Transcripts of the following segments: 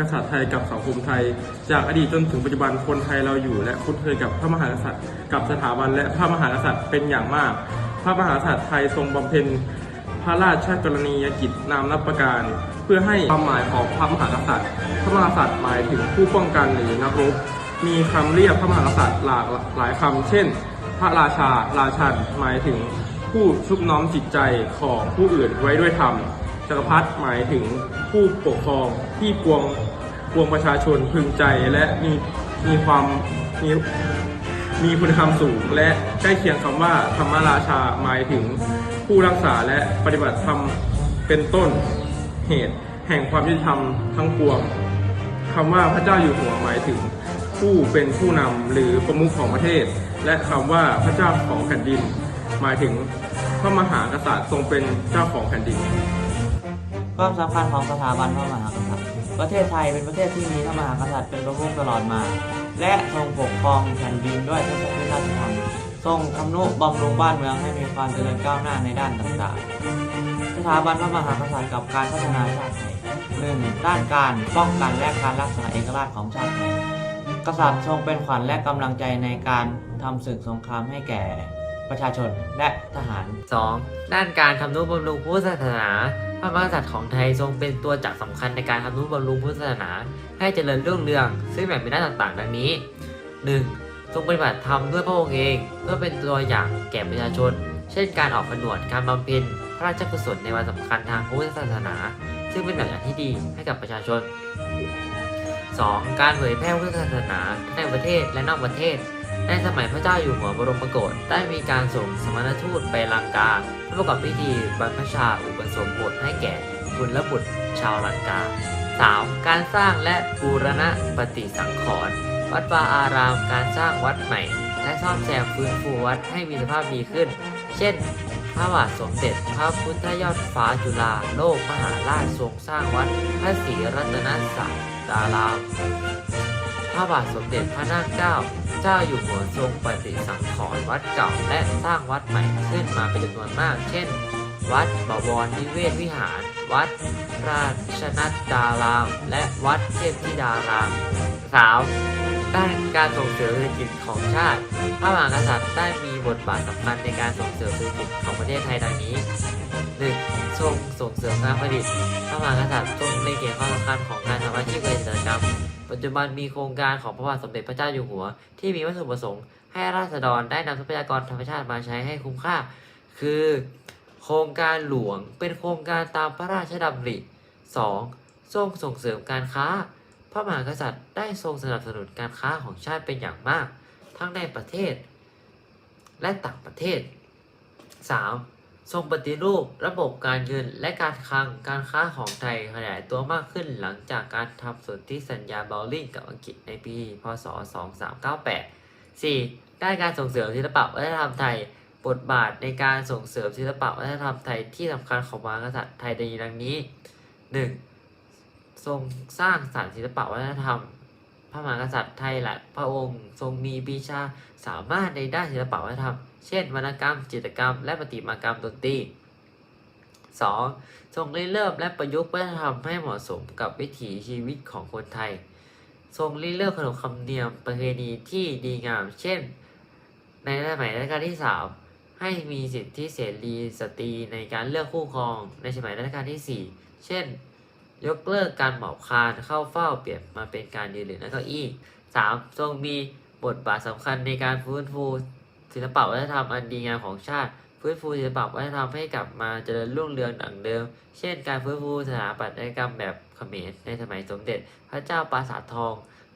กษัตริย์ไทยกับสังคมไทย จากอดีตจนถึงปัจจุบันคนไทยเราอยู่ และคุ้นเคยกับพระมหากษัตริย์ กับสถาบันและพระมหากษัตริย์เป็นอย่างมาก พระมหากษัตริย์ไทยทรงบำเพ็ญพระราชกรณียกิจนามนับประการ เพื่อให้ความหมายของพระมหากษัตริย์ พระมหากษัตริย์หมายถึงผู้ป้องกันหรือนักรบมีคำเรียกพระมหากษัตริย์หลากหลายคำเช่น พระราชา ราชันหมายถึงผู้ชุบน้อมจิตใจของผู้อื่นไว้ด้วยธรรมจักรพรรดิหมายถึงผู้ปกครองที่ปวง ปวงประชาชนพึงใจและมีมีความมีมีคุณธรรมสูง และใกล้เคียงคำว่าธรรมราชาหมายถึงผู้รักษาและปฏิบัติธรรมเป็นต้นเหตุ แห่งความยุติธรรมทั้งปวงคำว่าพระเจ้าอยู่หัวหมายถึงผู้เป็นผู้นำหรือประมุขของประเทศ และคำว่าพระเจ้าของแผ่นดิน หมายถึงพระมหากษัตริย์ทรงเป็นเจ้าของแผ่นดิน ความสำคัญของสถาบันพระมหากษัตริย์ ประเทศไทยเป็นประเทศที่มีพระมหากษัตริย์เป็นประมุขตลอดมา และทรงปกครองแผ่นดินด้วยทศพิธราชธรรมทรงทำนุบำรุงบ้านเมืองให้มีความเจริญก้าวหน้าในด้านต่างๆ สถาบันพระมหากษัตริย์กับการพัฒนาชาติไทยหนึ่งด้านการป้องกันและการรักษาเอกราชของชาติไทยกษัตริย์ทรงเป็นขวัญและกำลังใจในการทำศึกสงครามให้แก่ ประชาชนและทหาร 2. ด้านการทำนุบำรุงพุทธศาสนา พระมหากษัตริย์ของไทยทรงเป็นตัวจักรสำคัญในการทำนุบำรุงพุทธศาสนา ให้เจริญรุ่งเรือง ซึ่งแบ่งเป็นด้านต่างๆ ดังนี้ 1. ทรงปฏิบัติธรรมด้วยพระองค์เอง เพื่อเป็นตัวอย่างแก่ประชาชน เช่นการออกผนวดการบำเพ็ญพระราชกุศลในวันสำคัญทางพุทธศาสนา ซึ่งเป็นแบบอย่างที่ดีให้กับประชาชน 2. การเผยแพร่พุทธศาสนาในประเทศและนอกประเทศ ในสมัยพระเจ้าอยู่หัวบรมโกศได้มีการส่งสมณทูตไปลังกาเพื่อประกอบพิธีบรรพชาอุปสมบทให้แก่บุญและบุตรชาวลังกา 3. การสร้างและบูรณะปฏิสังขรณ์วัดวาอารามการสร้างวัดใหม่ และซ่อมแซมฟื้นฟูวัดให้มีสภาพดีขึ้น เช่น พระบาทสมเด็จพระพุทธยอดฟ้าจุฬาโลกมหาราชทรงสร้างวัดพระศรีรัตนศาสดาราม พระบาทสมเด็จพระนางเจ้า เจ้าอยู่หัวทรงปฏิสังขรณ์วัดเก่าและสร้างวัดใหม่ขึ้นมาเป็นจำนวนมาก เช่น วัดบวรนิเวศวิหาร วัดราชนัดดาราม และวัดเทพธิดาราม 3. ด้านการส่งเสริมเศรษฐกิจของชาติ พระมหากษัตริย์ได้มีบทบาทสำคัญในการส่งเสริมเศรษฐกิจของประเทศไทยดังนี้ 1. ทรงส่งเสริมการผลิต พระมหากษัตริย์ทรงเล็งเห็นความสำคัญของการทำอาชีพเกษตรกรรม ปัจจุบันมีโครงการของพระบาทสมเด็จพระเจ้าอยู่หัว ที่มีวัตถุประสงค์ให้ราษฎรได้นำทรัพยากรธรรมชาติมาใช้ให้คุ้มค่า คือ โครงการหลวงเป็นโครงการตามพระราชดำริ 2. ทรงส่งเสริมการค้า พระมหากษัตริย์ได้ทรงสนับสนุนการค้าของชาติเป็นอย่างมาก ทั้งในประเทศ และต่างประเทศ 3. ทรงปฏิรูประบบการเงินและการคลังการค้าของไทยขยายตัวมากขึ้นหลังจากการทำสนธิสัญญาเบลลิงกับอังกฤษในปี พศ 2398 4. ด้านการส่งเสริมศิลปะวัฒนธรรมไทย บทบาทในการส่งเสริมศิลปะวัฒนธรรมไทยที่สำคัญของมหากษัตริย์ไทยในดังนี้ 1. ทรงสร้างสรรค์ศิลปะวัฒนธรรม พระมหากษัตริย์ไทยและพระองค์ทรงมีปีชาสามารถในด้านศิลปะวัฒนธรรม เช่นวรรณกรรม จิตรกรรม และประติมากรรมดนตรี 2. ทรงริเริ่มและประยุกต์วัฒนธรรมให้เหมาะสมกับวิถีชีวิตของคนไทย ทรงริเริ่มขนบธรรมเนียมประเพณีที่ดีงาม เช่น ในสมัยรัชกาลที่ 3 ให้มีสิทธิเสรีสตรีในการเลือกคู่ครอง ในสมัยรัชกาลที่ 4 เช่น ยกเลิกการเหมาคานเข้าเฝ้าเปลี่ยนมาเป็นการยืนหรือนั่งเก้าอี้ 3. ทรงมีบทบาทสำคัญในการฟื้นฟูศิลปะวัฒนธรรมอันดีงามของชาติ ฟื้นฟูศิลปะวัฒนธรรมให้กลับมาเจริญรุ่งเรืองดังเดิม เช่น การฟื้นฟูสถาปัตยกรรมแบบเขมรในสมัยสมเด็จ พระเจ้าปราสาททอง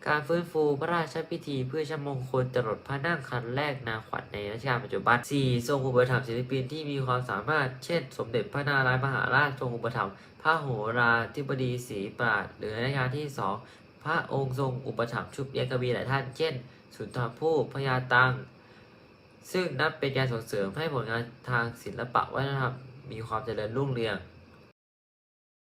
การฟื้นฟูพระราชพิธีเพื่อชมงคลจรดพระนั่งคันแรกนาขวัญในรัชกาลปัจจุบัน 4. ทรงอุปถัมภ์ศิลปินที่มีความสามารถ เช่น สมเด็จพระนารายณ์มหาราชทรงอุปถัมภ์พระโหราธิบดีศรีปราดหรือนรัชกาลที่ 2 พระองค์ทรงอุปถัมภ์ชุบเยกวีหลายท่าน เช่น สุนทรภู่พญาตังซึ่งนับเป็นการส่งเสริมให้ผลงานทางศิลปะวัฒนธรรมมีความเจริญรุ่งเรือง